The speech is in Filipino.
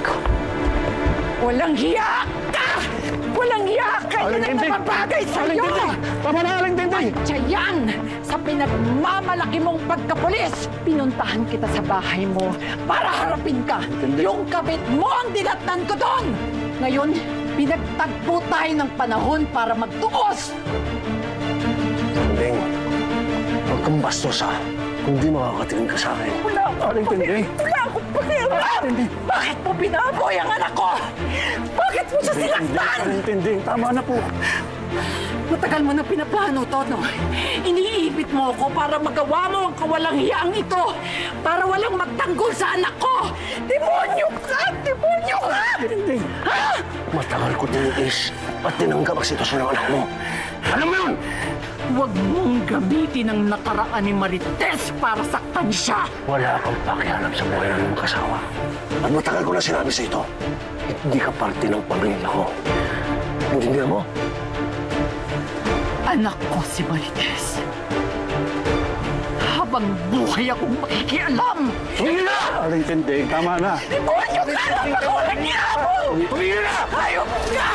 ko. Walang hiya ka! Walang hiya ka! Yan ang Aling sa'yo! Tama na, Aling Tinting! Tiyan! Sa pinagmamalaki mong pagkapulis, pinuntahan kita sa bahay mo para harapin ka. Yung kabit mo ang dinatnan ko doon! Ngayon, pinagtagpo tayo ng panahon para magtuos! Tinting, huwag kang bastos ha. Kung di makakatingin ka sa akin. Wala Aling Tinting! Wala Tinting! Bakit mo binaboy ang anak ko? Bakit mo siya sinaktan? Aling Tinting, tama na po. Matagal mo na pinaplano to, no? Iniipit mo ako para magawa mo ang kawalang hiyang ito. Para walang magtanggol sa anak ko. Demonyo ka! Demonyo ka! Tinting! Ha? Matagal ko tiniis at tinanggap ang sitwasyon ng anak mo. Alam mo yun? Huwag mong gamitin ang nakaraan ni Marites para saktan siya. Wala kang pakialam sa buhay ng iyong kasawa. At matagal ko na sinabi sa ito, hindi ka parte ng pamilya ko. Intindihan mo? Anak ko si Marites. Habang buhay akong makikialam. Tumigil na! Aling Tinting, tama na. Demonyo ka! Napakawalang niya mo! Tumigil na! Hayop ka!